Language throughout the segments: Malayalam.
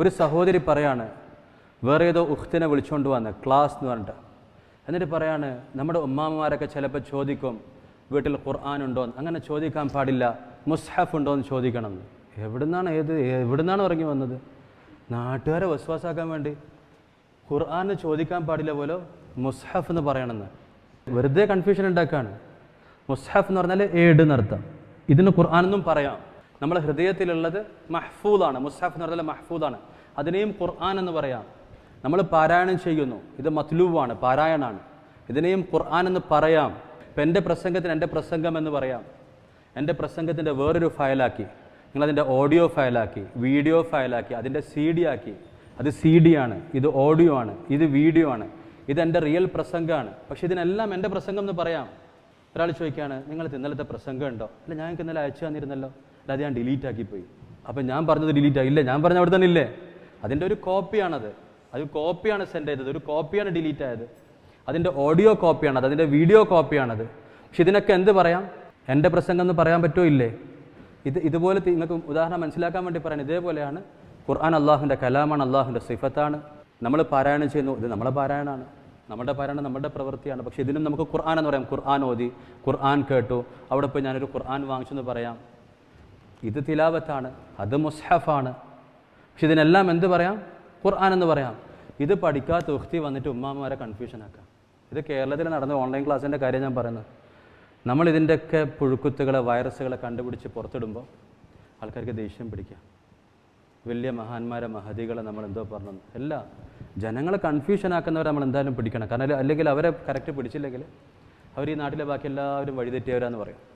ഒരു സഹോദരി പറയാണ് വേറെ ഏതോ ഉഖ്തിനെ വിളിച്ചുകൊണ്ട് വന്ന് ക്ലാസ് എന്ന് പറഞ്ഞിട്ട്. എന്നിട്ട് പറയാണ് നമ്മുടെ ഉമ്മാമ്മമാരൊക്കെ ചിലപ്പോൾ ചോദിക്കും വീട്ടിൽ ഖുർആൻ ഉണ്ടോ. അങ്ങനെ ചോദിക്കാൻ പാടില്ല മുസ്ഹഫ് ഉണ്ടോ എന്ന് ചോദിക്കണം. എവിടുന്നാണ് ഏത് എവിടുന്നാണ് ഇറങ്ങി വന്നത്? നാട്ടുകാരെ വസ്വാസാക്കാൻ വേണ്ടി. ഖുർആൻ ചോദിക്കാൻ പാടില്ല പോലെ മുസ്ഹഫ് എന്ന് പറയണമെന്ന്. വെറുതെ കൺഫ്യൂഷൻ ഉണ്ടാക്കുകയാണ് മുസ്ഹഫ് എന്ന് പറഞ്ഞാൽ ഏട് എന്നർത്ഥം. ഇതിന് ഖുർആൻ എന്നും പറയാം. നമ്മുടെ ഹൃദയത്തിലുള്ളത് മഹ്ഫൂദാണ്. മുസ്ഹഫ് എന്ന് പറഞ്ഞാൽ മഹ്ഫൂദാണ്. അതിനെയും ഖുർആൻ എന്ന് പറയാം. നമ്മൾ പാരായണം ചെയ്യുന്നു. ഇത് മത്ലൂവാണ് പാരായണാണ്. ഇതിനെയും ഖുർആൻ എന്ന് പറയാം. ഇപ്പം എന്റെ പ്രസംഗത്തിന് എന്റെ പ്രസംഗം എന്ന് പറയാം. എന്റെ പ്രസംഗത്തിന്റെ വേറൊരു ഫയലാക്കി. നിങ്ങളതിന്റെ ഓഡിയോ ഫയലാക്കി വീഡിയോ ഫയലാക്കി അതിന്റെ സി ഡി ആക്കി. അത് സി ഡി ആണ്. ഇത് ഓഡിയോ ആണ്. ഇത് വീഡിയോ ആണ്. ഇത് എന്റെ റിയൽ പ്രസംഗമാണ്. പക്ഷെ ഇതിനെല്ലാം എന്റെ പ്രസംഗം എന്ന് പറയാം. ഒരാൾ ചോദിക്കുകയാണ് നിങ്ങൾ ഇന്നലത്തെ പ്രസംഗം ഉണ്ടോ? അല്ല ഞങ്ങൾക്ക് ഇന്നലെ അയച്ചു തന്നിരുന്നല്ലോ. അത് ഞാൻ ഡിലീറ്റ് ആക്കിപ്പോയി. പോയി അപ്പം ഞാൻ പറഞ്ഞത് ഡിലീറ്റ് ആയി. ഇല്ല ഞാൻ പറഞ്ഞ അവിടെ തന്നെ ഇല്ലേ? അതിന്റെ ഒരു കോപ്പിയാണത് അത് കോപ്പിയാണ് സെൻഡ് ചെയ്തത്. ഒരു കോപ്പിയാണ് ഡിലീറ്റ് ആയത്. അതിന്റെ ഓഡിയോ കോപ്പിയാണത് അതിന്റെ വീഡിയോ കോപ്പിയാണത് പക്ഷെ ഇതിനൊക്കെ എന്ത് പറയാം? എന്റെ പ്രസംഗം എന്ന് പറയാൻ പറ്റുമോ ഇല്ലേ? ഇത് ഇതുപോലെ നിങ്ങൾക്ക് ഉദാഹരണം മനസ്സിലാക്കാൻ വേണ്ടി പറയാൻ ഇതേപോലെയാണ്. ഖുർആൻ അള്ളാഹുവിന്റെ കലാമാണ് അള്ളാഹുവിന്റെ സിഫത്താണ്. നമ്മൾ പാരായണം ചെയ്യുന്നു. ഇത് നമ്മളെ പാരായണമാണ് നമ്മുടെ പാരായണം നമ്മുടെ പ്രവൃത്തിയാണ്. പക്ഷേ ഇതിനും നമുക്ക് ഖുർആൻ എന്ന് പറയാം. ഖുർആൻ ഓതി ഖുർആൻ കേട്ടു. അവിടെ പോയി ഞാനൊരു ഖുർആൻ വാങ്ങിച്ചു എന്ന് പറയാം. ഇത് തിലാവത്താണ് അത് മുസ്ഹഫാണ്. പക്ഷെ ഇതിനെല്ലാം എന്ത് പറയാം? ഖുർആൻ എന്ന് പറയാം. ഇത് പഠിക്കാത്ത ഉഖ്തി വന്നിട്ട് ഉമ്മാമാരെ കൺഫ്യൂഷൻ ആക്കാം. ഇത് കേരളത്തിൽ നടന്ന ഓൺലൈൻ ക്ലാസ്സിന്റെ കാര്യം ഞാൻ പറയുന്നത്. നമ്മൾ ഇതിന്റെയൊക്കെ പുഴുക്കുത്തുകളെ വൈറസുകളെ കണ്ടുപിടിച്ച് പുറത്തിടുമ്പോൾ ആൾക്കാർക്ക് ദേഷ്യം പിടിക്കാം വലിയ മഹാന്മാരെ മഹതികളെ നമ്മൾ എന്തോ പറഞ്ഞു. അല്ല ജനങ്ങളെ കൺഫ്യൂഷൻ ആക്കുന്നവരെ നമ്മൾ എന്തായാലും പിടിക്കണം. കാരണം അല്ലെങ്കിൽ അവരെ കറക്റ്റ് പിടിച്ചില്ലെങ്കിൽ അവർ ഈ നാട്ടിലെ ബാക്കി എല്ലാവരും വഴിതെറ്റിയവരാന്ന് പറയും.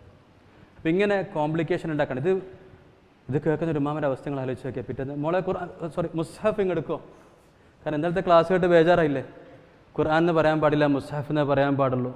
അപ്പം ഇങ്ങനെ കോംപ്ലിക്കേഷൻ ഉണ്ടാക്കണം. ഇത് ഇത് കേൾക്കുന്ന ഒരു ഉമ്മാമന്റെ അവസ്ഥകൾ ആലോചിച്ച് നോക്കിയാൽ പിറ്റേന്ന് മോളെ ഖുർആൻ സോറി മുസ്ഹഫ് ഇങ്ങ് കാരണം ഇന്നലത്തെ ക്ലാസ് കേട്ട് ബേജാറായില്ലേ? ഖുർആൻ എന്ന് പറയാൻ പാടില്ല മുസ്ഹഫ് എന്ന് പറയാൻ പാടുള്ളൂ.